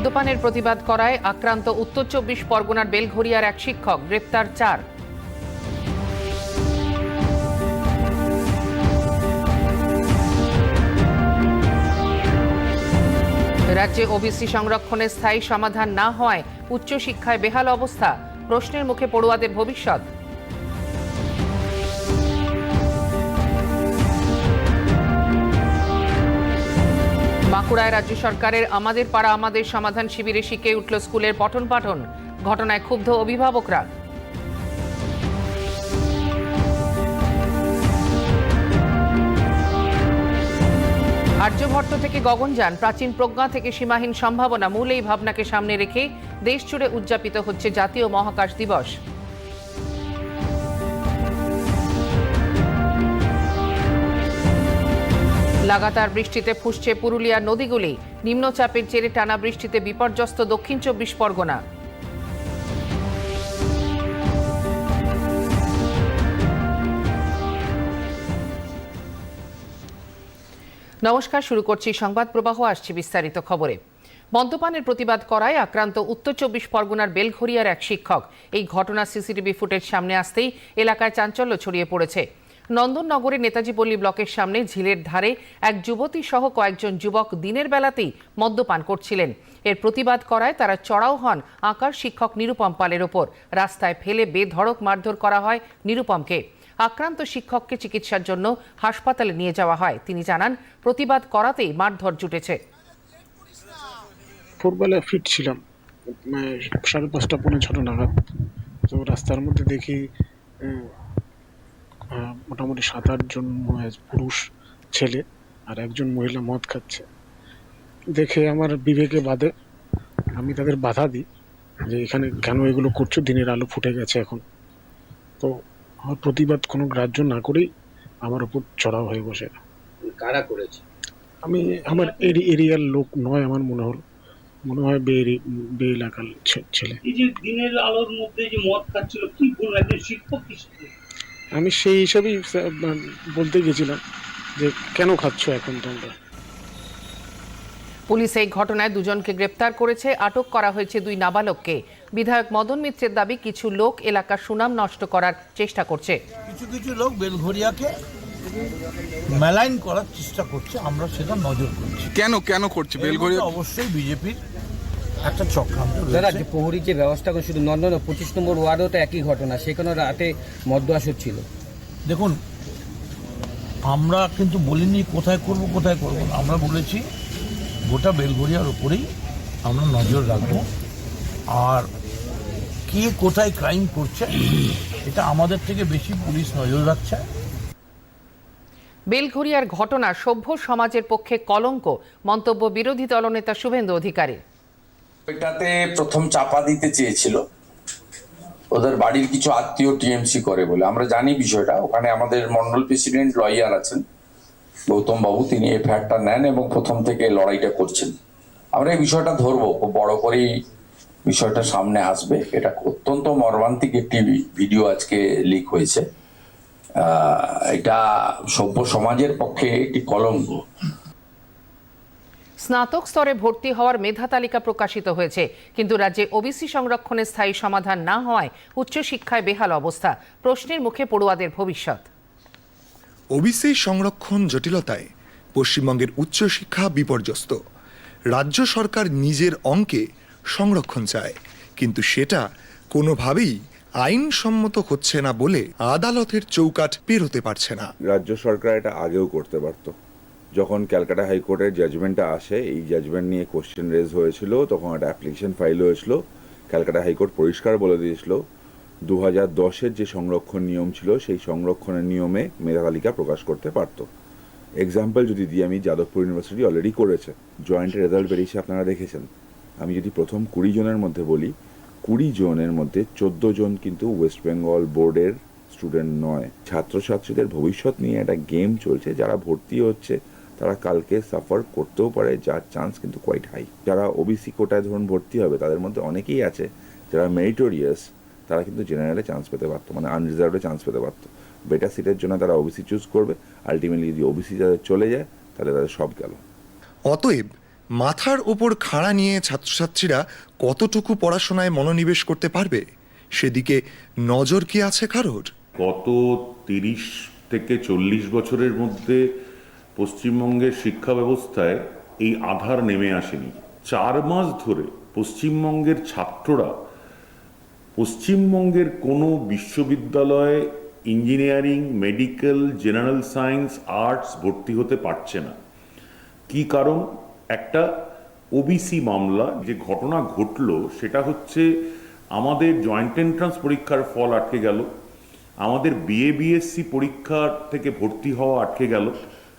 মদ্যপানের প্রতিবাদ করায় আক্রান্ত উত্তর চব্বিশ পরগনার বেলঘরিয়ার এক শিক্ষক, গ্রেপ্তার চার। রাজ্যে ওবিসি সংরক্ষণের স্থায়ী সমাধান না হওয়ায় উচ্চশিক্ষায় বেহাল অবস্থা, প্রশ্নের মুখে পড়ুয়াদের ভবিষ্যৎ। বাঁকুড়ায় রাজ্য সরকারের আমাদের পাড়া, আমাদের সমাধান শিবিরে শিখে উঠল স্কুলের পঠন পাঠন। ঘটনায় ক্ষুব্ধ অভিভাবকরা। আর্যভট্ট থেকে গগনযান প্রাচীন প্রজ্ঞা থেকে সীমাহীন সম্ভাবনা, মূল এই ভাবনাকে সামনে রেখে দেশ জুড়ে উদযাপিত হচ্ছে জাতীয় মহাকাশ দিবস। লাগাতার বৃষ্টিতে ফুসছে পুরুলিয়ার নদীগুলি। নিম্নচাপের জেরে টানা বৃষ্টিতে বিপর্যস্ত দক্ষিণ চব্বিশ পরগনা। নমস্কার, শুরু করছি সংবাদ প্রবাহ, আসছে বিস্তারিত খবরে। মদ্যপানের প্রতিবাদ করায় আক্রান্ত উত্তর চব্বিশ পরগনার বেলঘরিয়ার এক শিক্ষক। এই ঘটনা সিসিটিভি ফুটেজ সামনে আসতেই এলাকায় চাঞ্চল্য ছড়িয়ে পড়েছে। নন্দননগরের নেতাজি পল্লী ব্লকের সামনে ঝিলের ধারে এক যুবতী সহ কয়েকজন যুবক দিনের বেলাতেই মদ্যপান করছিলেন। এর প্রতিবাদ করায় তারা চড়াও হন আঁকার শিক্ষক নিরুপম পালের ওপর। রাস্তায় ফেলে বেধড়ক মারধর করা হয় নিরুপমকে। আক্রান্ত শিক্ষককে চিকিৎসার জন্য হাসপাতালে নিয়ে যাওয়া হয়। তিনি জানান, প্রতিবাদ করাতেই মারধর জুটেছে। ভোরবেলা ফিরছিলাম। মানে সাড়ে পাঁচটা পৌনে ছটা নাগাদ। তো রাস্তার মধ্যে দেখি মোটামুটি সাত আটজন পুরুষ ছেলে আর একজন মহিলা মদ খাচ্ছে। দেখে আমার বিবেকে বাদে আমি তাদের বাধা দিই যে এখানে কেন এগুলো করছ? দিনের আলো ফুটে গেছে এখন। তো আমার প্রতিবাদ কোনো গ্রাহ্য না করেই আমার উপর চড়াও হয়ে বসে। কারা করেছে? আমি আমার এরি এরিয়ার লোক নয় আমার মনে হলো। মনে হয় বে এরি- বে এলাকার ছে- ছেলে। এই যে দিনের আলোর মধ্যে যে মদ খাচ্ছিল কি বলব একজন শিক্ষক আমি সেই হিসাবেই বলতে গেছিলাম যে কেন খাচ্ছ এখন তোমরা? পুলিশ এই ঘটনায় দুজনকে গ্রেপ্তার করেছে আটক করা হয়েছে দুই নাবালককে। বিধায়ক মদন মিত্রের দাবি কিছু লোক এলাকার সুনাম নষ্ট করার চেষ্টা করছে। কিছু কিছু লোক বেলঘরিয়াকে মেলাইন করার চেষ্টা করছে আমরা সেটা নজর করছি। কেন কেন করছে বেলঘরিয়া অবশ্যই বিজেপির একটা চক্রান্ত দাদা যে প্রহরী যে ব্যবস্থা করে শুধু নন্দন পঁচিশ নম্বর ওয়ার্ডও তো একই ঘটনা সেখানে রাতে মদ্য আসর ছিল? দেখুন আমরা কিন্তু বলিনি কোথায় করব কোথায় করব আমরা বলেছি গোটা বেলঘরিয়ার উপরেই আমরা নজর রাখব। আর কে কোথায় ক্রাইম করছে এটা আমাদের থেকে বেশি পুলিশ নজর রাখছে। বেলঘরিয়ার ঘটনা সভ্য সমাজের পক্ষে কলঙ্ক। মন্তব্য বিরোধী দলনেতা শুভেন্দু অধিকারী এটাতে প্রথম চাপা দিতে চেয়েছিল। ওদের বাড়ির কিছু আত্মীয় টিএমসি করে বলে। আমরা জানি বিষয়টা। ওখানে আমাদের মন্ডল প্রেসিডেন্ট লয়ার আছেন। গৌতম বাবু তিনি এফআইআরটা নেন এবং প্রথম থেকে লড়াইটা করছেন। আমরা এই বিষয়টা ধরবো। খুব বড় করেই বিষয়টা সামনে আসবে। এটা অত্যন্ত মর্মান্তিক একটি ভিডিও আজকে লিক হয়েছে। এটা সভ্য সমাজের পক্ষে একটি কলঙ্ক। স্নাতক স্তরে ভর্তি হওয়ার মেধা তালিকা প্রকাশিত হয়েছে কিন্তু রাজ্যে ওবিসি সংরক্ষণের স্থায়ী সমাধান না হওয়ায় উচ্চশিক্ষায় বেহাল অবস্থা। প্রশ্নের মুখে পড়ুয়াদের ভবিষ্যৎ। ওবিসি সংরক্ষণ জটিলতায় পশ্চিমবঙ্গের উচ্চশিক্ষা বিপর্যস্ত। রাজ্য সরকার নিজের অঙ্কে সংরক্ষণ চায় কিন্তু সেটা কোনোভাবেই আইনসম্মত হচ্ছে না বলে আদালতের চৌকাঠ পেরোতে পারছে না। রাজ্য সরকার এটা আগেও করতে পারত। যখন ক্যালকাটা হাইকোর্টের জাজমেন্টটা আসে, এই জাজমেন্ট নিয়ে কোশ্চেন রেজ হয়েছিল, তখন একটা অ্যাপ্লিকেশন ফাইল হয়েছিল ক্যালকাটা হাইকোর্ট পরিষ্কার বলে দিয়েছিল। দু হাজার দশের যে সংরক্ষণ নিয়ম ছিল, সেই সংরক্ষণের নিয়মে মেধা তালিকা প্রকাশ করতে পারত। এক্সাম্পল যদি দিই, আমি যাদবপুর ইউনিভার্সিটি অলরেডি করেছে। জয়েন্ট রেজাল্ট বেরিয়েছে, আপনারা দেখেছেন। আমি যদি প্রথম কুড়ি জনের মধ্যে বলি, কুড়ি জনের মধ্যে চোদ্দ জন কিন্তু ওয়েস্ট বেঙ্গল বোর্ডের স্টুডেন্ট নয়। ছাত্রছাত্রীদের ভবিষ্যৎ নিয়ে একটা গেম চলছে, যারা ভর্তি হচ্ছে তারা কালকে সাফার করতেও পারে যার চান্স কিন্তু কোয়াইট হাই যারা ওবিসি কোটায় ধরুন ভর্তি হবে তাদের মধ্যে অনেকেই আছে যারা মেরিটোরিয়াস তারা কিন্তু জেনারেলে চান্স পেতে পারতো মানে আনরিজার্ভে চান্স পেতে পারতো বেটার সিটের জন্য তারা ওবিসি চুজ করবে আলটিমেটলি যদি ওবিসি যাদের চলে যায় তাহলে তাদের সব গেল। অতএব মাথার ওপর খাড়া নিয়ে ছাত্রছাত্রীরা কতটুকু পড়াশোনায় মনোনিবেশ করতে পারবে? সেদিকে নজর কি আছে কারোর? গত তিরিশ থেকে চল্লিশ বছরের মধ্যে পশ্চিমবঙ্গের শিক্ষা ব্যবস্থায় এই আধার নেমে আসেনি। চার মাস ধরে পশ্চিমবঙ্গের ছাত্ররা পশ্চিমবঙ্গের কোনো বিশ্ববিদ্যালয়ে engineering, medical, general science, arts ভর্তি হতে পারছে না। কি কারণ? একটা ওবিসি মামলা, যে ঘটনা ঘটলো, সেটা হচ্ছে আমাদের জয়েন্ট এন্ট্রান্স পরীক্ষার ফল আটকে গেল, আমাদের বিএ বিএসসি পরীক্ষার থেকে ভর্তি হওয়া আটকে গেল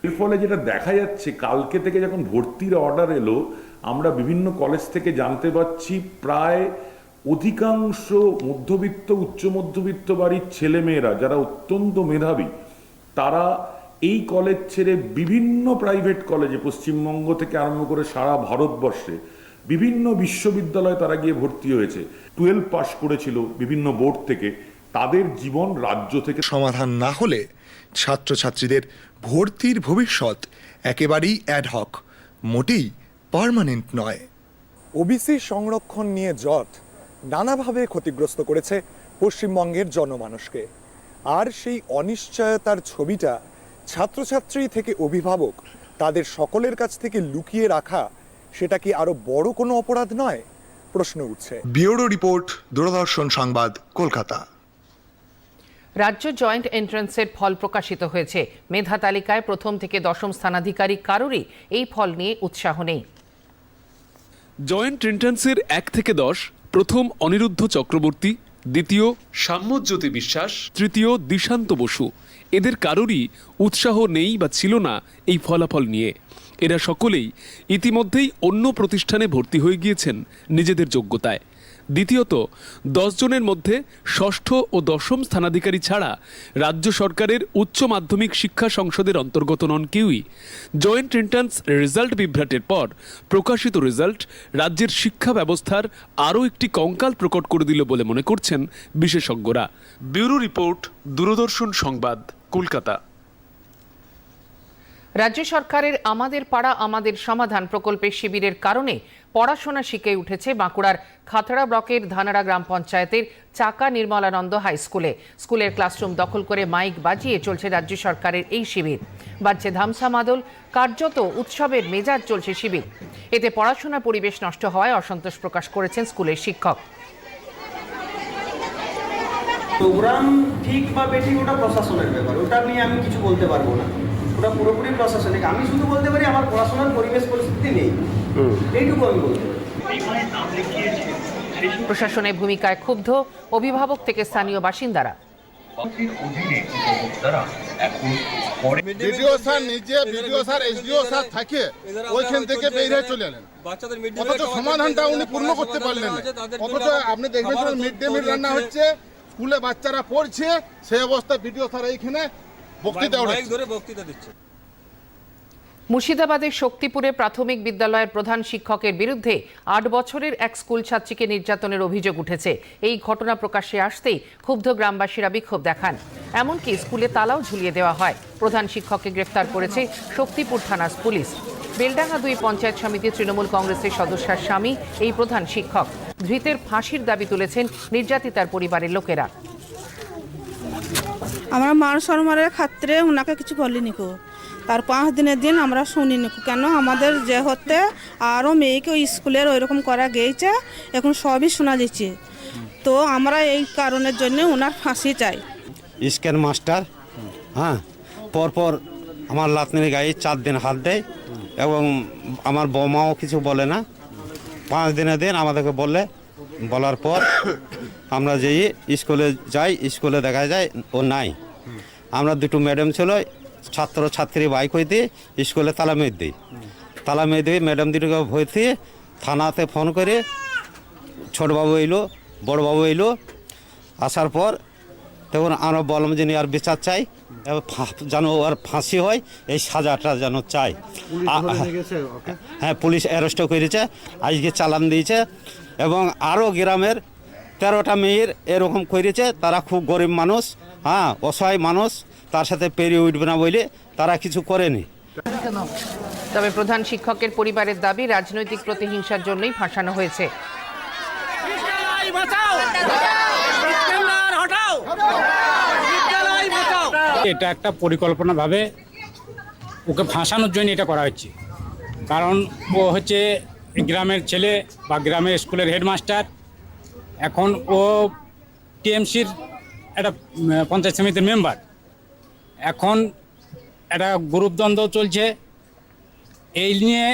এর ফলে যেটা দেখা যাচ্ছে, কালকে থেকে যখন ভর্তির অর্ডার এলো, আমরা বিভিন্ন কলেজ থেকে জানতে পারছি প্রায় অধিকাংশ মধ্যবিত্ত, উচ্চ মধ্যবিত্ত বাড়ির ছেলেমেয়েরা, যারা অত্যন্ত মেধাবী, তারা এই কলেজ ছেড়ে বিভিন্ন প্রাইভেট কলেজে পশ্চিমবঙ্গ থেকে আরম্ভ করে সারা ভারতবর্ষে বিভিন্ন বিশ্ববিদ্যালয়ে তারা গিয়ে ভর্তি হয়েছে। টুয়েলভ পাশ করেছিল বিভিন্ন বোর্ড থেকে। তাদের জীবন রাজ্য থেকে সমাধান না হলে ছাত্রছাত্রীদের ভর্তির ভবিষ্যৎ একেবারেই অ্যাডহক মোটেই পার্মানেন্ট নয়। ওবিসি সংরক্ষণ নিয়ে জট নানাভাবে ক্ষতিগ্রস্ত করেছে পশ্চিমবঙ্গের জনমানুষকে। আর সেই অনিশ্চয়তার ছবিটা ছাত্রছাত্রী থেকে অভিভাবক তাদের সকলের কাছ থেকে লুকিয়ে রাখা সেটা কি আরও বড় কোনো অপরাধ নয়? প্রশ্ন উঠছে। ব্যুরো রিপোর্ট দূরদর্শন সংবাদ কলকাতা। রাজ্য জয়েন্ট এন্ট্রান্সের ফল প্রকাশিত হয়েছে। মেধা তালিকায় প্রথম থেকে দশম স্থানাধিকারী কারোরই এই ফল নিয়ে উৎসাহ নেই। জয়েন্ট এন্ট্রান্সের এক থেকে দশ, প্রথম অনিরুদ্ধ চক্রবর্তী, দ্বিতীয় সাম্যজ্যোতি বিশ্বাস, তৃতীয় দিশান্ত বসু। এদের কারোরই উৎসাহ নেই বা ছিল না এই ফলাফল নিয়ে। এরা সকলেই ইতিমধ্যেই অন্য প্রতিষ্ঠানে ভর্তি হয়ে গিয়েছেন নিজেদের যোগ্যতায়। দ্বিতীয়ত জনের মধ্যে ষষ্ঠ ও দশম স্থানাধিকারী ছাড়া রাজ্য সরকারের উচ্চ মাধ্যমিক শিক্ষা সংসদের অন্তর্গত নন কেউই। জয়েন্ট এন্ট্রান্স রেজাল্ট বিভ্রাটের পর প্রকাশিত রেজাল্ট রাজ্যের শিক্ষা ব্যবস্থার আরও একটি কঙ্কাল প্রকট করে দিল বলে মনে করছেন বিশেষজ্ঞরা। ব্যুরো রিপোর্ট, দূরদর্শন সংবাদ, কলকাতা। রাজ্য সরকারের আমাদের পাড়া আমাদের সমাধান প্রকল্পের শিবিরের কারণে পড়াশোনা শিখে উঠেছে বাঁকুড়ার খাতড়া ব্লকের ধানাড়া গ্রাম পঞ্চায়েতের চাকা নির্মলানন্দ হাই স্কুলে। স্কুলের ক্লাসরুম দখল করে মাইক বাজিয়ে চলছে রাজ্য সরকারের এই শিবির। বাজছে ধামসা মাদল, কার্যত উৎসবের মেজাজ চলছে শিবির। এতে পড়াশোনা পরিবেশ নষ্ট হওয়ায় অসন্তোষ প্রকাশ করেছেন স্কুলের শিক্ষক। প্রোগ্রাম ঠিক বা বেঠিক ওটা প্রশাসনের ব্যাপার, ওটা নিয়ে আমি কিছু বলতে পারব না। ওটা পুরোপুরি প্রশাসনিক আমি শুধু বলতে পারি আমার পড়াশোনার পরিবেশ পরিস্থিতি নেই। এইটুকু আমি বলতে পারি। প্রশাসনের ভূমিকায় ক্ষুব্ধ অভিভাবক থেকে স্থানীয় বাসিন্দারা। বিডিও স্যার নিজে বিডিও স্যার এসডিও স্যার থাকে ওইখান থেকে বেরিয়ে চলে এলেন। অথচ সমাধানটা উনি পূর্ণ করতে পারলেন না। অথচ আপনি দেখবেন মিড ডে মিল রান্না হচ্ছে স্কুলে বাচ্চারা পড়ছে সেই অবস্থায় বিডিও স্যার এইখানে বক্তৃতা উঠেছে। মুর্শিদাবাদের শক্তিপুরে প্রাথমিক বিদ্যালয়ের প্রধান শিক্ষকের বিরুদ্ধে আট বছরের এক স্কুল ছাত্রীকে নির্যাতনের অভিযোগ উঠেছে। এই ঘটনা প্রকাশ্যে আসতেই ক্ষুব্ধ গ্রামবাসীরা বিক্ষোভ দেখান। এমনকি স্কুলে তালাও ঝুলিয়ে দেওয়া হয়। প্রধান শিক্ষককে গ্রেফতার করেছে শক্তিপুর থানার পুলিশ। বেলডাঙ্গা দুই পঞ্চায়েত সমিতি তৃণমূল কংগ্রেসের সদস্যার স্বামী এই প্রধান শিক্ষক। ধৃতের ফাঁসির দাবি তুলেছেন নির্যাতিতার পরিবারের লোকেরা। আমরা মান সম্মানের ক্ষেত্রে ওনাকে কিছু বলিনি কো। তার পাঁচ দিনের দিন আমরা শুনিনি। কেন? আমাদের যে হতে আরও মেয়েকে স্কুলের ওইরকম করা গিয়েছে এখন সবই শোনা যাচ্ছে। তো আমরা এই কারণের জন্য ওনার ফাঁসি চাই। স্ক্যান মাস্টার হ্যাঁ পরপর আমার লাতনির গায়ে চার দিন হাত দেয় এবং আমার বৌমাও কিছু বলে না। পাঁচ দিনের দিন আমাদেরকে বললে, বলার পর আমরা যেই স্কুলে যাই স্কুলে দেখা যায় ও নাই। আমরা দুটো ম্যাডাম ছিল ছাত্র ছাত্রী বাইক হইতে স্কুলে তালা মেয়ে দিই। তালা মেয়ে দিয়ে ম্যাডাম দুটোকে ভর্তি থানাতে ফোন করে ছোটবাবু এলো বড়বাবু এলো। আসার পর তখন আমরা বললাম যে আর বিচার চাই। যেন ওর ফাঁসি হয় এই সাজাটা যেন চাই। হ্যাঁ পুলিশ অ্যারেস্টও করেছে আজকে চালান দিয়েছে। এবং আরও গ্রামের তেরোটা মেয়ের এরকম করেছে তারা খুব গরিব মানুষ হ্যাঁ অসহায় মানুষ তার সাথে পেরিয়ে উঠবে না বলে তারা কিছু করেনি। তবে প্রধান শিক্ষকের পরিবারের দাবি রাজনৈতিক প্রতিহিংসার জন্যই ফাঁসানো হয়েছে। এটা একটা পরিকল্পনাভাবে ওকে ফাঁসানোর জন্য এটা করা হচ্ছে কারণ ও হচ্ছে গ্রামের ছেলে বা গ্রামের স্কুলের হেডমাস্টার এখন ও টিএমসির একটা পঞ্চায়েত সমিতির মেম্বার এখন একটা গ্রুপদ্বন্দ্ব চলছে। এই নিয়ে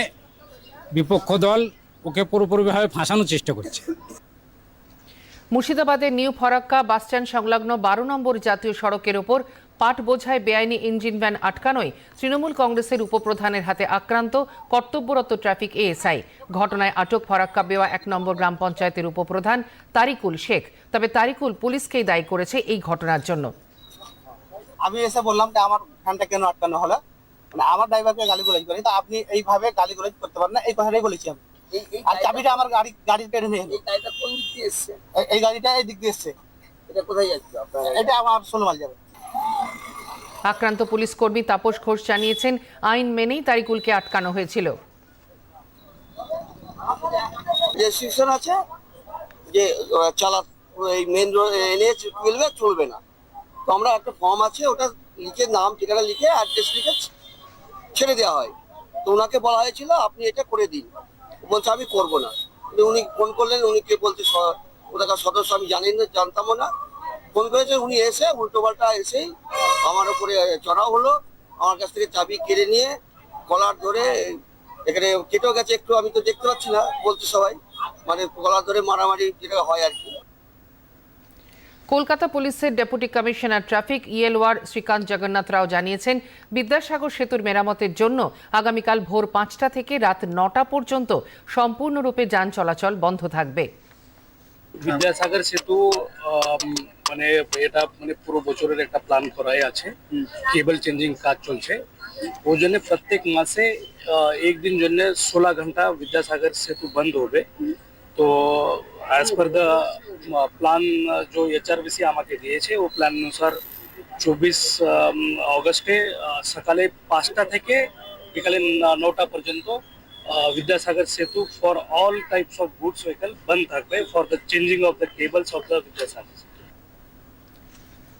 বিপক্ষ দল ওকে পুরোপুরিভাবে ফাঁসানোর চেষ্টা করছে। মুর্শিদাবাদের নিউ ফরাক্কা বাসস্ট্যান্ড সংলগ্ন বারো নম্বর জাতীয় সড়কের ওপর পাট বোঝায় বেআইনি ইঞ্জিন ভ্যান আটকানোয় তৃণমূল কংগ্রেসের উপপ্রধানের হাতে আক্রান্ত কর্তব্যরত ট্রাফিক এএসআই। ঘটনায় আটক ফরাক্কা বেওয়া এক নম্বর গ্রাম পঞ্চায়েতের উপপ্রধান তারিকুল শেখ। তবে তারিকুল পুলিশকেই দায়ী করেছে এই ঘটনার জন্য। আমি এসে বললাম যে আমার ফ্যানটা কেন আটকানো হলো? মানে আমার ড্রাইভারকে গালি গুলাজ করি তো আপনি এইভাবে গালি গুলাজ করতে পারেন না এই কথাটাই বলেছি আমি। আর চাবিটা আমার গাড়ি গাড়ির কেড়ে নিয়ে এই গাড়িটা কোন দিক দিয়ে এসছে? এই গাড়িটা এই দিক দিয়ে এসছে। এটা কোথায় যাচ্ছে এটা আমার সোনমাল যাবে। আক্রান্ত পুলিশ কর্মী তাপস ঘোষ জানিয়েছেন, আইন মেনেই তারিকুলকে আটকানো হয়েছিল। রেস্ট্রিকশন আছে, যে চালা এই মেন এনে চলবে চলবে না। তো আমরা একটা ফর্ম আছে, ওটা লিখে, নাম, ঠিকানা লিখে অ্যাড্রেস লিখে ছেড়ে দেওয়া হয়। তো ওনাকে বলা হয়েছিল, আপনি এটা করে দিন। বলছে, আমি করব না। উনি ফোন করলেন, উনি কে বলতে স- ওটাকার সদস্য, আমি জানি না, জানতামও না। ফোন করেছে উনি এসে উল্টো পাল্টা এসেই আমার উপরে চড়াও হলো। আমার কাছ থেকে চাবি কেড়ে নিয়ে কলার ধরে এখানে কেটেও গেছে একটু, আমি তো দেখতে পাচ্ছি না, বলছে সবাই। মানে গলা ধরে মারামারি যেটা হয় আর কি। কলকাতা পুলিশের ডেপুটি কমিশনার ট্রাফিক ইএলওয়ার শ্রীকান্ত জগন্নাথ রাও জানিয়েছেন, বিদ্যাসাগর সেতুর মেরামতের জন্য আগামীকাল ভোর পাঁচটা থেকে রাত নটা পর্যন্ত সম্পূর্ণরূপে যান চলাচল বন্ধ থাকবে। বিদ্যাসাগর সেতু মানে এটা মানে পুরো বছরের একটা প্ল্যান করাই আছে। কেবল চেঞ্জিং কাজ চলছে। ওই জন্য প্রত্যেক মাসে আহ, এক জন্য ষোলো ঘণ্টা বিদ্যাসাগর সেতু বন্ধ হবে। তো অ্যাজ পার দ্য প্ল্যান जो এইচআরবিসি আমাকে দিয়েছে ও প্ল্যান অনুসার চব্বিশ অগস্টে সকালে পাঁচটা থেকে বিকালে নটা পর্যন্ত Vidyasagar Setu for all types of goods vehicle বন্ধ থাকবে for the changing of the cables of the Vidyasagar.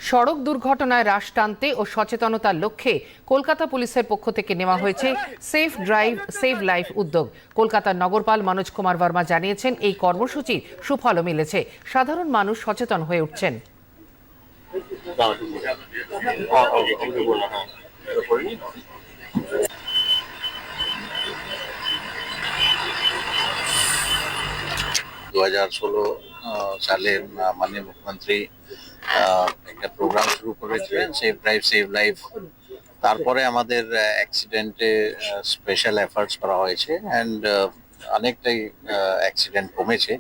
সড়ক দুর্ঘটনায় হ্রাস টানতে ও সচেতনতার লক্ষ্যে কলকাতা পুলিশের পক্ষ থেকে নেওয়া হয়েছে সেফ ড্রাইভ সেভ লাইফ উদ্যোগ কলকাতার নগরপাল মনোজ কুমার বর্মা জানিয়েছেন এই কর্মসূচির সুফলও মিলেছে সাধারণ মানুষ সচেতন হয়ে উঠছেন দু হাজার ষোলো সালে মাননীয় মুখ্যমন্ত্রী একটা প্রোগ্রাম শুরু করেছিলেন সেভ ড্রাইভ সেভ লাইফ তারপরে আমাদের অ্যাক্সিডেন্টে স্পেশাল এফার্টস করা হয়েছে অ্যান্ড অনেকটাই অ্যাক্সিডেন্ট কমেছে।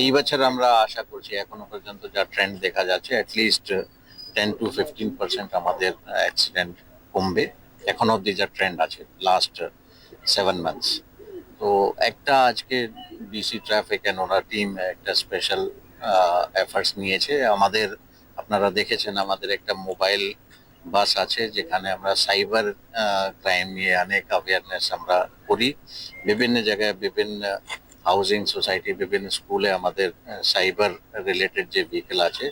এই বছর আমরা আশা করছি, এখনও পর্যন্ত যা ট্রেন্ড দেখা যাচ্ছে at least ten to fifteen percent আমাদের অ্যাক্সিডেন্ট কমবে। এখন অব্দি যা ট্রেন্ড আছে লাস্ট সেভেন মান্থস তো একটা আজকে ডিসি ট্রাফিক অ্যান্ড ওনার টিম একটা স্পেশাল এফার্টস নিয়েছে। আমাদের, আপনারা দেখেছেন আমাদের একটা মোবাইল বাস আছে যেখানে আমরা সাইবার ক্রাইম নিয়ে অনেক অ্যাওয়ারনেস আমরা করি। বিভিন্ন জায়গায় বিভিন্ন হাউজিং সোসাইটি বিভিন্ন স্কুলে আমাদের সাইবার রিলেটেড যে ভেহিকেল আছে,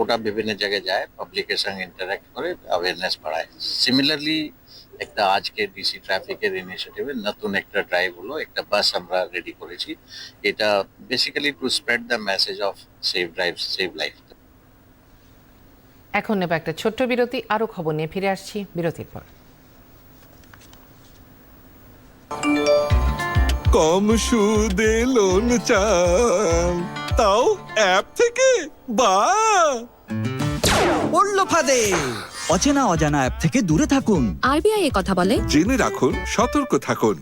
ওটা বিভিন্ন জায়গায় যায় পাবলিকের সঙ্গে ইন্টারাক্ট করে অ্যাওয়ারনেস বাড়ায়। সিমিলারলি একটা আজকে ডিসি ট্রাফিকের ইনিশিয়েটিভে নতুন একটা ড্রাইভ হলো একটা বাস আমরা রেডি করেছি। এটা basically to spread the message of save drive save life এখন নেব একটা ছোট্ট বিরতি আরও খবর নিয়ে ফিরে আসছি বিরতির পর। কম সুদে লোন চান তাও অ্যাপ থেকে? বা! পড়ল ফাঁদে। অচেনা অজানা অ্যাপ থেকে দূরে থাকুন আরবিআই এ কথা বলে জেনে রাখুন সতর্ক থাকুন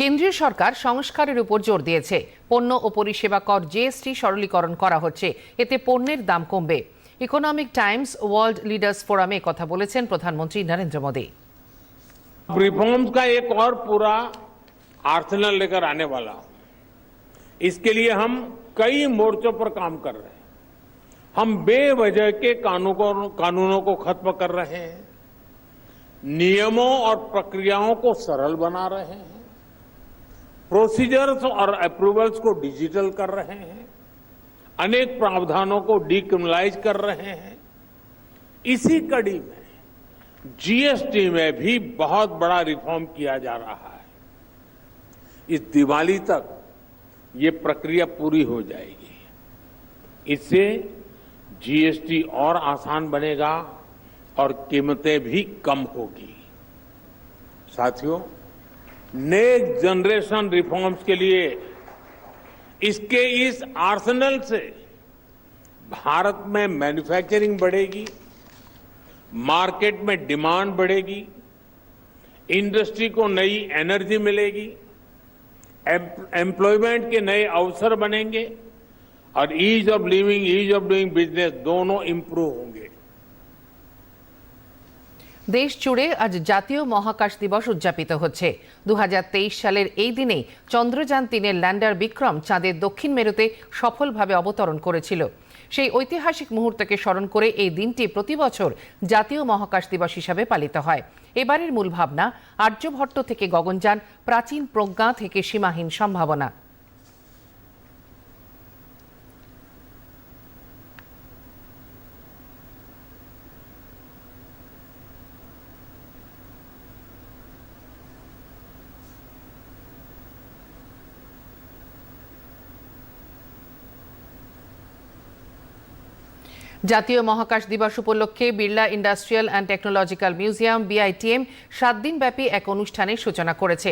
কেন্দ্রীয় সরকার সংস্কারের উপর জোর দিয়েছে পণ্য ও পরিষেবা কর জিএসটি সরলীকরণ করা হচ্ছে এতে পণ্যের দাম কমবে ইকোনমিক টাইমস ওয়ার্ল্ড লিডার্স ফোরামে কথা বলেছেন প্রধানমন্ত্রী নরেন্দ্র মোদী रिफॉर्म्स का एक और पूरा आर्सेनल लेकर आने वाला हूं इसके लिए हम कई मोर्चों पर काम कर रहे हैं। हम बेवजह के कानूनों को खत्म कर रहे हैं। नियमों और प्रक्रियाओं को सरल बना रहे हैं। प्रोसीजर्स और अप्रूवल्स को डिजिटल कर रहे हैं। अनेक प्रावधानों को डीक्रिमिनलाइज कर रहे हैं। इसी कड़ी में जीएसटी में भी बहुत बड़ा रिफॉर्म किया जा रहा है। इस दिवाली तक ये प्रक्रिया पूरी हो जाएगी। इससे जीएसटी और आसान बनेगा और कीमतें भी कम होगी। साथियों नेक्स्ट जनरेशन रिफॉर्म्स के लिए इसके इस आर्सेनल से भारत में मैन्युफैक्चरिंग बढ़ेगी मार्केट में डिमांड बढ़ेगी इंडस्ट्री को नई एनर्जी मिलेगी। एम्प्लॉयमेंट के नए अवसर बनेंगे और ease of living ease of doing business दोनों इंप्रूव होंगे দেশ জুড়ে আজ জাতীয় মহাকাশ দিবস উদযাপিত হচ্ছে দু সালের এই দিনেই চন্দ্রযান তিনের ল্যান্ডার বিক্রম চাঁদের দক্ষিণ মেরুতে সফলভাবে অবতরণ করেছিল সেই ঐতিহাসিক মুহূর্তকে স্মরণ করে এই দিনটি প্রতি বছর জাতীয় মহাকাশ দিবস হিসাবে পালিত হয়। এবারের মূল ভাবনা, আর্যভট্ট থেকে গগনযান, প্রাচীন প্রজ্ঞা থেকে সীমাহীন সম্ভাবনা। জাতীয় মহাকাশ দিবস উপলক্ষে Birla industrial and technological museum, BITM সাত দিনব্যাপী এক অনুষ্ঠানের সূচনা করেছে।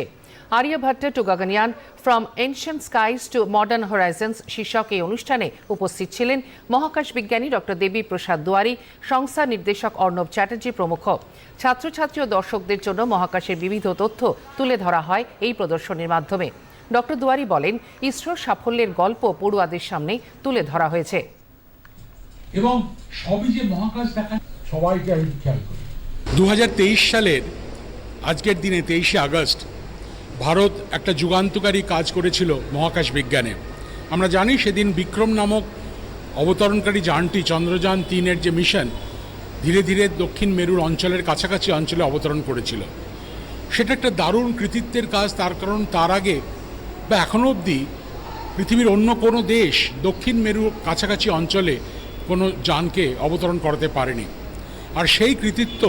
Aryabhata to Gaganyaan from ancient skies to modern horizons শীর্ষক এই অনুষ্ঠানে উপস্থিত ছিলেন মহাকাশ বিজ্ঞানী ডক্টর দেবী প্রসাদ দুয়ারি, সংস্থা নির্দেশক অর্ণব চ্যাটার্জি প্রমুখ। ছাত্রছাত্রী ও দর্শকদের জন্য মহাকাশের বিবিধ তথ্য তুলে ধরা হয় এই প্রদর্শনীর মাধ্যমে। ডক্টর দুয়ারি বলেন ইসরোর সাফল্যের গল্প পড়ুয়াদের সামনে তুলে ধরা হয়েছে। এবং সবই যে মহাকাশ দেখা সবাইকে আমি খেয়াল করি। দু সালের আজকের দিনে তেইশে আগস্ট, ভারত একটা যুগান্তকারী কাজ করেছিল মহাকাশ বিজ্ঞানে। আমরা জানি সেদিন বিক্রম নামক অবতরণকারী যানটি চন্দ্রযান তিনের যে মিশন, ধীরে ধীরে দক্ষিণ মেরুর অঞ্চলের কাছাকাছি অঞ্চলে অবতরণ করেছিল। সেটা একটা দারুণ কৃতিত্বের কাজ, তার কারণ তার আগে বা এখনও অবধি পৃথিবীর অন্য কোনো দেশ দক্ষিণ মেরুর কাছাকাছি অঞ্চলে কোনো যানকে অবতরণ করাতে পারেনি। আর সেই কৃতিত্ব,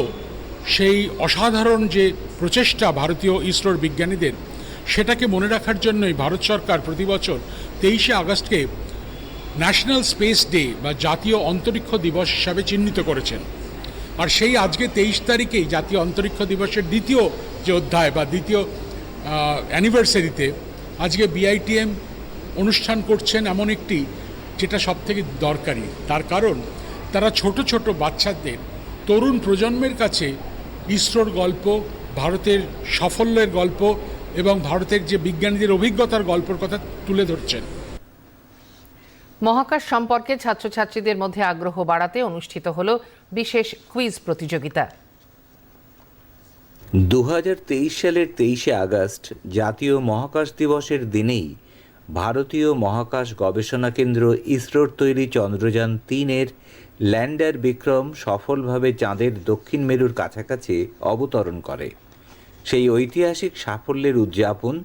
সেই অসাধারণ যে প্রচেষ্টা ভারতীয় ইসরোর বিজ্ঞানীদের, সেটাকে মনে রাখার জন্যই ভারত সরকার প্রতি বছর তেইশে আগস্টকে ন্যাশনাল স্পেস ডে বা জাতীয় অন্তরিক্ষ দিবস হিসাবে চিহ্নিত করেছেন। আর সেই আজকে তেইশ তারিখেই জাতীয় অন্তরিক্ষ দিবসের দ্বিতীয় যে অধ্যায় বা দ্বিতীয় অ্যানিভার্সারিতে আজকে বিআইটিএম অনুষ্ঠান করছেন এমন একটি যেটা সব থেকে দরকারি। তার কারণ তারা ছোট ছোট বাচ্চাদের তরুণ প্রজন্মের কাছে ইসরোর গল্প ভারতের সাফল্যের গল্প এবং ভারতের যে বিজ্ঞানীদের অভিজ্ঞতার গল্পের কথা তুলে ধরছেন। মহাকাশ সম্পর্কে ছাত্রছাত্রীদের মধ্যে আগ্রহ বাড়াতে অনুষ্ঠিত হল বিশেষ কুইজ প্রতিযোগিতা। দু হাজার তেইশ সালের তেইশে আগস্ট জাতীয় মহাকাশ দিবসের দিনেই ভারতীয় মহাকাশ গবেষণা কেন্দ্র ইসরোর তৈরি চন্দ্রযান তিনের ল্যান্ডার বিক্রম সফলভাবে চাঁদের দক্ষিণ মেরুর কাছাকাছি অবতরণ করে। সেই ঐতিহাসিক সাফল্যের উদযাপন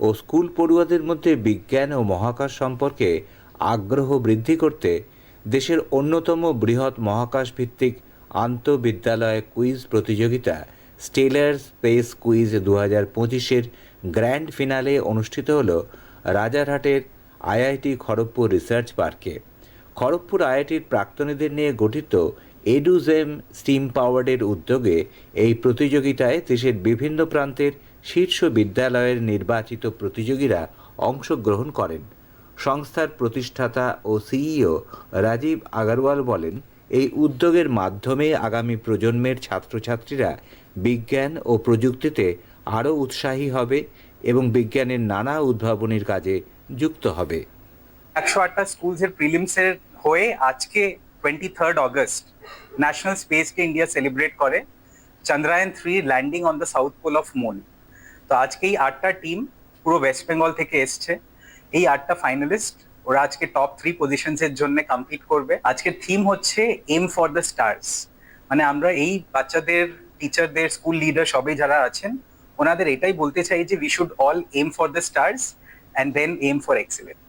ও স্কুল পড়ুয়াদের মধ্যে বিজ্ঞান ও মহাকাশ সম্পর্কে আগ্রহ বৃদ্ধি করতে দেশের অন্যতম বৃহৎ মহাকাশ ভিত্তিক আন্তঃবিদ্যালয় কুইজ প্রতিযোগিতা স্টেলার স্পেস কুইজ দু হাজার পঁচিশের গ্র্যান্ড ফিনালে অনুষ্ঠিত হলো। রাজারহাটের আইআইটি খড়গপুর রিসার্চ পার্কে। খড়গপুর আইআইটির প্রাক্তনীদের নিয়ে গঠিত এডুজেম স্টিম পাওয়ার্ডের উদ্যোগে এই প্রতিযোগিতায় দেশের বিভিন্ন প্রান্তের শীর্ষ বিদ্যালয়ের নির্বাচিত প্রতিযোগীরা অংশগ্রহণ করেন। সংস্থার প্রতিষ্ঠাতা ও সিইও রাজীব আগারওয়াল বলেন, এই উদ্যোগের মাধ্যমে আগামী প্রজন্মের ছাত্রছাত্রীরা বিজ্ঞান ও প্রযুক্তিতে আরও উৎসাহী হবে এবং বিজ্ঞানের নানা উদ্ভাবনীর কাজে যুক্ত হবে। একশো আটটা স্কুলসের প্রিলিমসের হয়ে আজকে twenty third August national space day India celebrate করে। Chandrayaan three landing on the south pole of moon তো আজকে এই আটটা টিম পুরো ওয়েস্ট বেঙ্গল থেকে এসছে। এই আটটা ফাইনালিস্ট ওরা আজকে টপ থ্রি পজিশনস এর জন্য কম্পিট করবে। আজকের থিম হচ্ছে এম ফর দ্য স্টার্স মানে আমরা এই বাচ্চাদের টিচারদের স্কুল লিডার সবাই যারা আছেন ওনাদের এটাই বলতে চাই যে we should all aim for the stars and then aim for excellence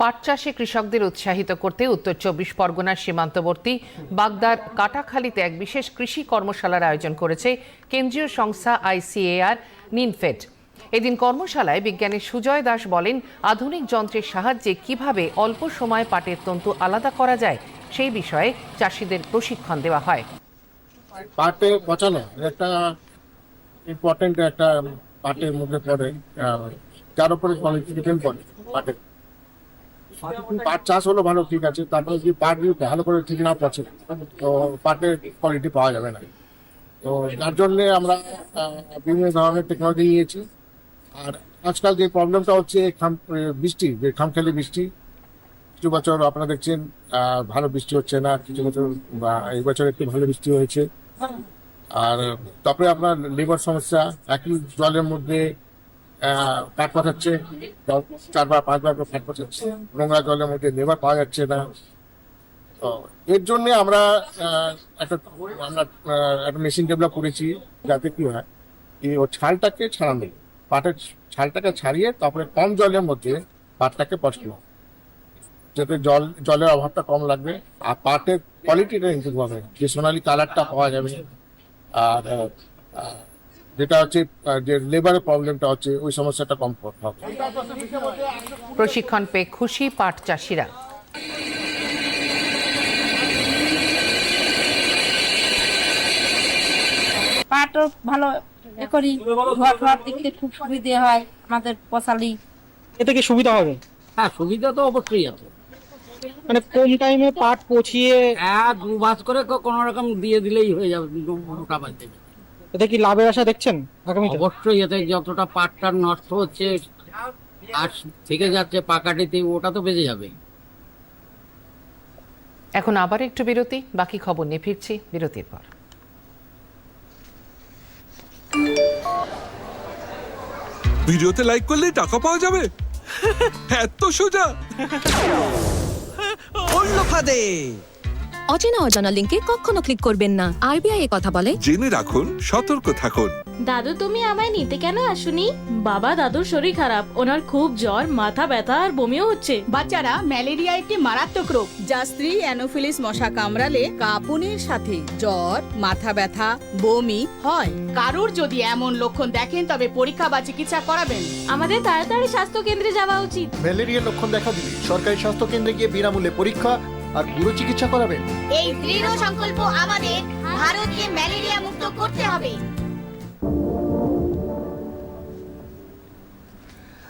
পাট চাষে কৃষকদের উৎসাহিত করতে উত্তর চব্বিশ পরগনার সীমান্তবর্তী বাগদার কাটাখালীতে এক বিশেষ কৃষি কর্মশালার আয়োজন করেছে কেন্দ্রীয় সংস্থা আইসিএআর নিনফেড। এদিন কর্মশালায় বিজ্ঞানী সুজয় দাস বলেন আধুনিক যন্ত্রের সাহায্যে কীভাবে অল্প সময়ে পাটের তন্তু আলাদা করা যায় সেই বিষয়ে চাষিদের প্রশিক্ষণ দেওয়া হয়। পাটে পচানো একটা ইম্পর্টেন্ট একটা পাটের মধ্যে পড়ে যার উপরে ডিপেন্ড করে পাটের পাট চাষ হলো ভালো, ঠিক আছে, তারপরে যদি পাট যদি ভালো করে ঠিক না পচে, তো পাটের কোয়ালিটি পাওয়া যাবে না। তো যার জন্য আমরা বিভিন্ন ধরনের টেকনোলজি নিয়েছি। আর আজকাল যে প্রবলেমটা হচ্ছে খাম বৃষ্টি, যে খামখেয়ালি বৃষ্টি, কিছু বছর আপনারা দেখছেন ভালো বৃষ্টি হচ্ছে না, কিছু বছর বা এই বছর একটু ভালো বৃষ্টি হয়েছে। আর তারপরে আপনার লেবার সমস্যা একই জলের মধ্যে কাঠ পাঠাচ্ছে চারবার, পাঁচবার করে কাঠ পাঠাচ্ছে নোংরা জলের মধ্যে লেবার পাওয়া যাচ্ছে না। তো এর জন্য আমরা একটা আমরা একটা মেশিন ডেভেলপ করেছি, যাতে কি হয় এই ও ছালটাকে ছাড়ানো, পাটের ছালটাকে ছাড়িয়ে তারপরে কম জলের মধ্যে পাটটাকে পছন্দ যাতে জল, জলের অভাবটা কম লাগবে, আর পাটের কোয়ালিটিটা ইমপ্রুভ হবে, যে সোনালি কালারটা পাওয়া যাবে। আর যেটা হচ্ছে যে লেবারের প্রবলেমটা হচ্ছে ওই সমস্যাটা কম হবে। প্রশিক্ষণ পেয়ে খুশি পাট চাষিরা। পাটও ভালো এ করি ধোয়া ধোয়ার দিক খুব সুবিধে হয় আমাদের পশালি এতে কি সুবিধা হবে? হ্যাঁ সুবিধা তো অবশ্যই আছে। মানে কম টাইমে পাট পচিয়ে এক দু মাস করে কোনো রকম দিয়ে দিলেই হয়ে যাবে মোটামুটি এতে কি লাভের আশা দেখছেন আগামীতে? অবশ্যই এতে যতটা পাটটা নষ্ট হচ্ছে আর থেকে যাচ্ছে পাকাটিতে ওটা তো বেঁচে যাবে। এখন আবার একটু বিরতি বাকি খবর নিয়ে ফিরছি বিরতির পর। ভিডিওতে লাইক করলেই টাকা পাওয়া যাবে? এত সোজা! অচেনা অজানা লিঙ্কে কখনো ক্লিক করবেন না। আরবিআই এ কথা বলে। জেনে রাখুন সতর্ক থাকুন। দাদু তুমি আমায় নিতে কেন আসুনি? বাবা দাদুর শরীর খারাপ। ওনার খুব জ্বর মাথা ব্যথা আর বমিও হচ্ছে। বাচ্চারা ম্যালেরিয়া একটি মারাত্মক রোগ যা স্ত্রী অ্যানোফিলিস মশা কামড়ালে কাঁপুনির সাথে জ্বর মাথা ব্যথা বমি হয়। কারুর যদি এমন লক্ষণ দেখেন তবে পরীক্ষা বা চিকিৎসা করাবেন। আমাদের তাড়াতাড়ি স্বাস্থ্য কেন্দ্রে যাওয়া উচিত। ম্যালেরিয়ার লক্ষণ দেখা দিলে সরকারি স্বাস্থ্য কেন্দ্রে গিয়ে বিনামূল্যে পরীক্ষা আর পুরো চিকিৎসা করাবেন। এই দৃঢ় সংকল্প আমাদের ভারতকে ম্যালেরিয়া মুক্ত করতে হবে।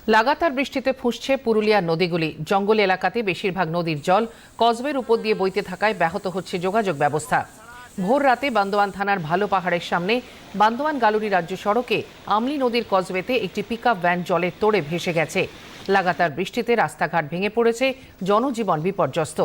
লাগাতার বৃষ্টিতে ফুঁসছে পুরুলিয়ার নদীগুলি। জঙ্গল এলাকাতে বেশিরভাগ নদীর জল কসবের উপর দিয়ে বইতে থাকায় ব্যাহত হচ্ছে যোগাযোগ ব্যবস্থা। ভোর রাতে বান্দোয়ান থানার ভালো পাহাড়ের সামনে বান্দোয়ান গালুরি রাজ্য সড়কে আমলি নদীর কসবেতে একটি পিকআপ ভ্যান জলের তোড়ে ভেসে গেছে। লাগাতার বৃষ্টিতে রাস্তাঘাট ভেঙে পড়েছে, জনজীবন বিপর্যস্ত।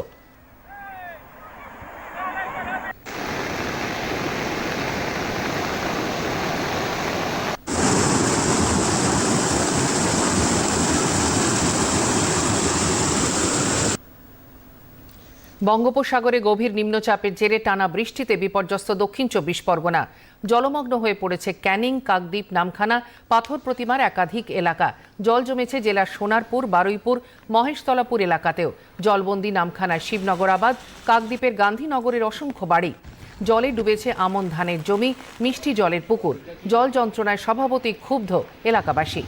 বঙ্গোপসাগরে গভীর নিম্নচাপের জেরে টানা বৃষ্টিতে বিপর্যস্ত দক্ষিণ চব্বিশ পরগনা। জলমগ্ন হয়ে পড়েছে ক্যানিং, কাকদ্বীপ, নামখানা, পাথর প্রতিমার একাধিক এলাকা। জল জমেছে জেলার সোনারপুর, বারুইপুর, মহেশতলাপুর এলাকাতেও। জলবন্দি নামখানার শিবনগরাবাদ কাকদ্বীপের গান্ধীনগরের অসংখ্য বাড়ি। জলে ডুবেছে আমন ধানের জমি, মিষ্টি জলের পুকুর। জল যন্ত্রণায় স্বভাবতই ক্ষুব্ধ এলাকাবাসী।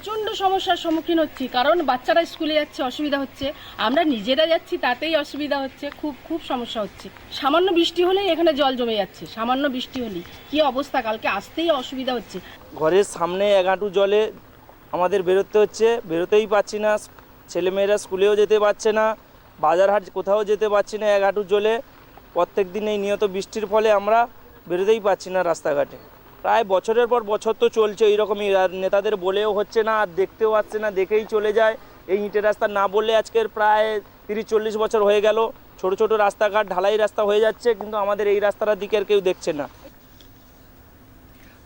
প্রচণ্ড সমস্যার সম্মুখীন হচ্ছি, কারণ বাচ্চারা স্কুলে যাচ্ছে, অসুবিধা হচ্ছে। আমরা নিজেরা যাচ্ছি, তাতেই অসুবিধা হচ্ছে, খুব খুব সমস্যা হচ্ছে। সামান্য বৃষ্টি হলেই এখানে জল জমে যাচ্ছে, সামান্য বৃষ্টি হলেই। কি অবস্থা? কালকে আসতেই অসুবিধা হচ্ছে। ঘরের সামনে এক হাঁটু জলে আমাদের বেরোতে হচ্ছে, বেরোতেই পাচ্ছি না। ছেলেমেয়েরা স্কুলেও যেতে পারছে না বাজার হাট কোথাও যেতে পারছি না এক হাঁটু জলে। প্রত্যেক দিন এই নিয়ত বৃষ্টির ফলে আমরা বেরোতেই পাচ্ছি না রাস্তাঘাটে। প্রায় বছরের পর বছর তো চলছে এইরকমই আর নেতাদের বলেও হচ্ছে না, আর দেখতেও আসছে না, দেখেই চলে যায়। এই ইটের রাস্তা না বললে আজকের প্রায় তিরিশ চল্লিশ বছর হয়ে গেল। ছোট ছোট রাস্তাঘাট, ঢালাই রাস্তা হয়ে যাচ্ছে, কিন্তু আমাদের এই রাস্তাটার দিকে আর কেউ দেখছে না।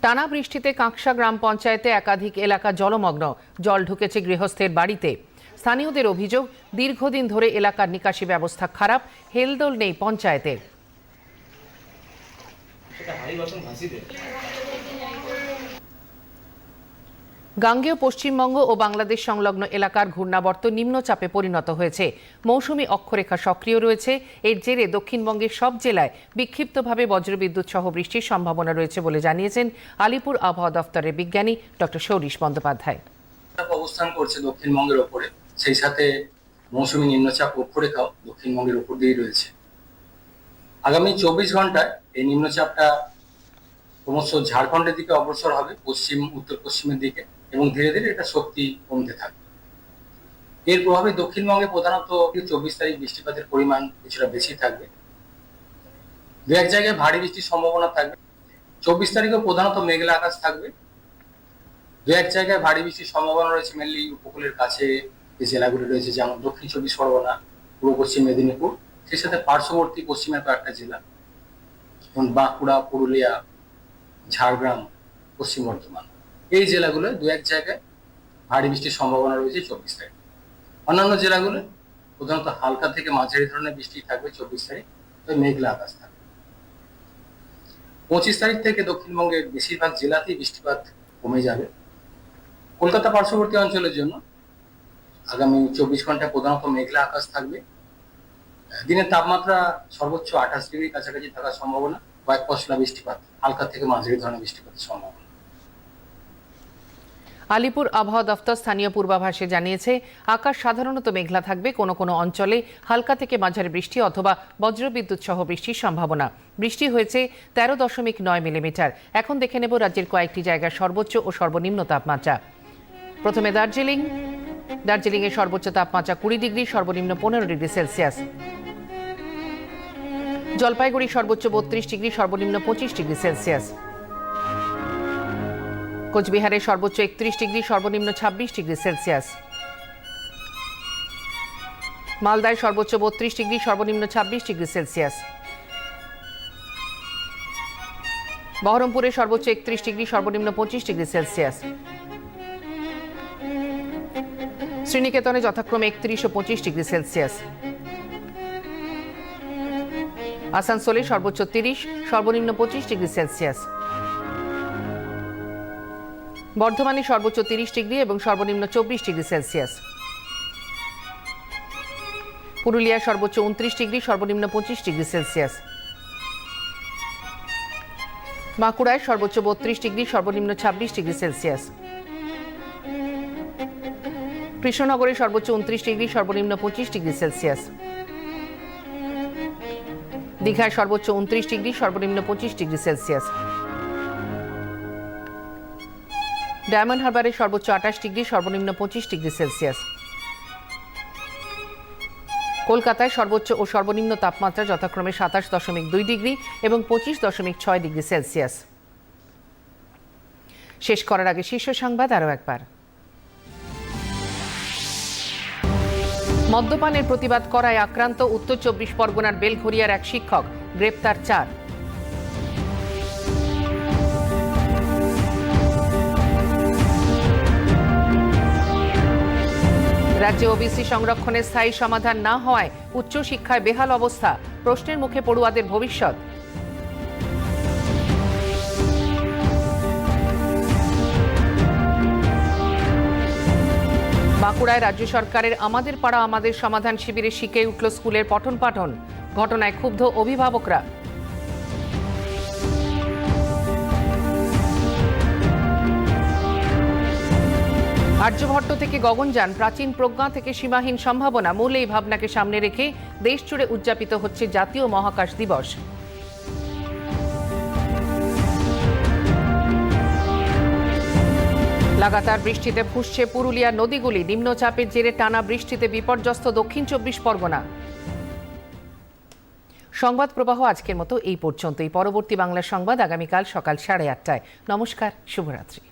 টানা বৃষ্টিতে কাঁকসা গ্রাম পঞ্চায়েতে একাধিক এলাকা জলমগ্ন, জল ঢুকেছে গৃহস্থের বাড়িতে। স্থানীয়দের অভিযোগ, দীর্ঘদিন ধরে এলাকার নিকাশি ব্যবস্থা খারাপ, হেলদোল নেই পঞ্চায়েতের। গাঙ্গেয় পশ্চিমবঙ্গ ও বাংলাদেশ সংলগ্ন এলাকার ঘূর্ণাবর্ত নিম্নচাপে পরিণত হয়েছে। মৌসুমী অক্ষরেখা সক্রিয় রয়েছে। এর জেরে দক্ষিণবঙ্গের সব জেলায় বিক্ষিপ্তভাবে বজ্রবিদ্যুৎ সহ বৃষ্টির সম্ভাবনা রয়েছে বলে জানিয়েছেন আলিপুর আবহাওয়া দফতরের বিজ্ঞানী ডক্টর সৌরিশ বন্দ্যোপাধ্যায়। অবস্থান করছে দক্ষিণবঙ্গের ওপরে। সেই সাথে মৌসুমী নিম্নচাপ অক্ষরেখাও দক্ষিণবঙ্গের ওপর দিয়েই রয়েছে। আগামী চব্বিশ ঘন্টায় এই নিম্নচাপটা ক্রমশ ঝাড়খণ্ডের দিকে অগ্রসর হবে, পশ্চিম উত্তর পশ্চিমের দিকে। এবং ধীরে ধীরে এটা শক্তি কমতে থাকবে। এর প্রভাবে দক্ষিণবঙ্গে প্রধানত চব্বিশ তারিখ বৃষ্টিপাতের পরিমাণ কিছুটা বেশি থাকবে। দু এক জায়গায় ভারী বৃষ্টির সম্ভাবনা থাকবে। চব্বিশ তারিখেও প্রধানত মেঘলা আকাশ থাকবে। দু এক জায়গায় ভারী বৃষ্টির সম্ভাবনা রয়েছে মেনলি উপকূলের কাছে যে জেলাগুলি রয়েছে, যেমন দক্ষিণ চব্বিশ পরগনা, পূর্ব পশ্চিম মেদিনীপুর, সেই সাথে পার্শ্ববর্তী পশ্চিমের কয়েকটা জেলা, যেমন বাঁকুড়া, পুরুলিয়া, ঝাড়গ্রাম, পশ্চিম বর্ধমান। এই জেলাগুলো দু এক জায়গায় ভারী বৃষ্টির সম্ভাবনা রয়েছে চব্বিশ তারিখ। অন্যান্য জেলাগুলো প্রধানত হালকা থেকে মাঝারি ধরনের বৃষ্টি থাকবে চব্বিশ তারিখ, তবে মেঘলা আকাশ থাকবে। পঁচিশ তারিখ থেকে দক্ষিণবঙ্গের বেশিরভাগ জেলাতেই বৃষ্টিপাত কমে যাবে। কলকাতা পার্শ্ববর্তী অঞ্চলের জন্য আগামী চব্বিশ ঘন্টায় প্রধানত মেঘলা আকাশ থাকবে। দিনের তাপমাত্রা সর্বোচ্চ আঠাশ ডিগ্রি কাছাকাছি থাকার সম্ভাবনা, কয়েক পশলা বৃষ্টিপাত, হালকা থেকে মাঝারি ধরনের বৃষ্টিপাতের সম্ভাবনা। আলিপুর আবহাওয়া দফতর স্থানীয় পূর্বাভাসে জানিয়েছে, আকাশ সাধারণত মেঘলা থাকবে কোনো কোনো অঞ্চলে, হালকা থেকে মাঝারি বৃষ্টি অথবা বজ্রবিদ্যুৎ সহ বৃষ্টির সম্ভাবনা। বৃষ্টি হয়েছে তেরো দশমিক নয় মিলিমিটার। এখন দেখে নেব রাজ্যের কয়েকটি জায়গার সর্বোচ্চ ও সর্বনিম্ন তাপমাত্রা। প্রথমে দার্জিলিং। দার্জিলিংয়ের সর্বোচ্চ তাপমাত্রা কুড়ি ডিগ্রি, সর্বনিম্ন পনেরো ডিগ্রি সেলসিয়াস। জলপাইগুড়ি সর্বোচ্চ বত্রিশ ডিগ্রি, সর্বনিম্ন পঁচিশ ডিগ্রি সেলসিয়াস। কোচবিহারে সর্বোচ্চ একত্রিশ ডিগ্রি, সর্বনিম্ন ছাব্বিশ ডিগ্রি সেলসিয়াস। মালদায় সর্বোচ্চ বত্রিশ ডিগ্রি, সর্বনিম্ন ছাব্বিশ ডিগ্রি সেলসিয়াস। বহরমপুরে সর্বোচ্চ একত্রিশ ডিগ্রি, সর্বনিম্ন পঁচিশ ডিগ্রি সেলসিয়াস। শ্রীনিকেতনে যথাক্রমে একত্রিশ ও পঁচিশ ডিগ্রি সেলসিয়াস। আসানসোলে সর্বোচ্চ তিরিশ, সর্বনিম্ন পঁচিশ ডিগ্রি সেলসিয়াস। বর্ধমানে সর্বোচ্চ তিরিশ ডিগ্রি এবং সর্বনিম্ন চব্বিশ ডিগ্রি সেলসিয়াস। পুরুলিয়ায় সর্বোচ্চ উনত্রিশ ডিগ্রি, সর্বনিম্ন পঁচিশ ডিগ্রি সেলসিয়াস। বাঁকুড়ায় সর্বোচ্চ বত্রিশ ডিগ্রি, সর্বনিম্ন ছাব্বিশ ডিগ্রি সেলসিয়াস। কৃষ্ণনগরে সর্বোচ্চ উনত্রিশ ডিগ্রি, সর্বনিম্ন পঁচিশ ডিগ্রি সেলসিয়াস। দীঘায় সর্বোচ্চ উনত্রিশ ডিগ্রি, সর্বনিম্ন পঁচিশ ডিগ্রি সেলসিয়াস। ডায়মন্ড হারবারে সর্বোচ্চ আঠাশ ডিগ্রি, সর্বনিম্ন পঁচিশ ডিগ্রি সেলসিয়াস। কলকাতায় সর্বোচ্চ ও সর্বনিম্ন তাপমাত্রা যথাক্রমে সাতাশ দশমিক দুই ডিগ্রি এবং পঁচিশ দশমিক ছয় ডিগ্রি সেলসিয়াস। শেষ করার আগে শীর্ষ সংবাদ আরও একবার। মদ্যপানের প্রতিবাদ করায় আক্রান্ত উত্তর চব্বিশ পরগনার বেলঘরিয়ার এক শিক্ষক, গ্রেপ্তার চার। রাজ্যে ওবিসি সংরক্ষণের স্থায়ী সমাধান না হওয়ায় উচ্চশিক্ষায় বেহাল অবস্থা। প্রশ্নের মুখে পড়ুয়াদের ভবিষ্যৎ। বাঁকুড়ায় রাজ্য সরকারের আমাদের পাড়া আমাদের সমাধান শিবিরে শিখে উঠল স্কুলের পঠন পাঠন। ঘটনায় ক্ষুব্ধ অভিভাবকরা। আর্যভট্ট থেকে গগনযান প্রাচীন প্রজ্ঞা থেকে সীমাহীন সম্ভাবনা, মূল এই ভাবনাকে সামনে রেখে দেশ জুড়ে উদযাপিত হচ্ছে জাতীয় মহাকাশ দিবস। লাগাতার বৃষ্টিতে ফুসছে পুরুলিয়া নদীগুলি, নিম্নচাপের জেরে টানা বৃষ্টিতে বিপর্যস্ত দক্ষিণ চব্বিশ পরগনা। সংবাদ প্রবাহ আজকের মতো এই পর্যন্তই। পরবর্তী বাংলা সংবাদ আগামীকাল সকাল সাড়ে আটটায়। নমস্কার, শুভরাত্রি।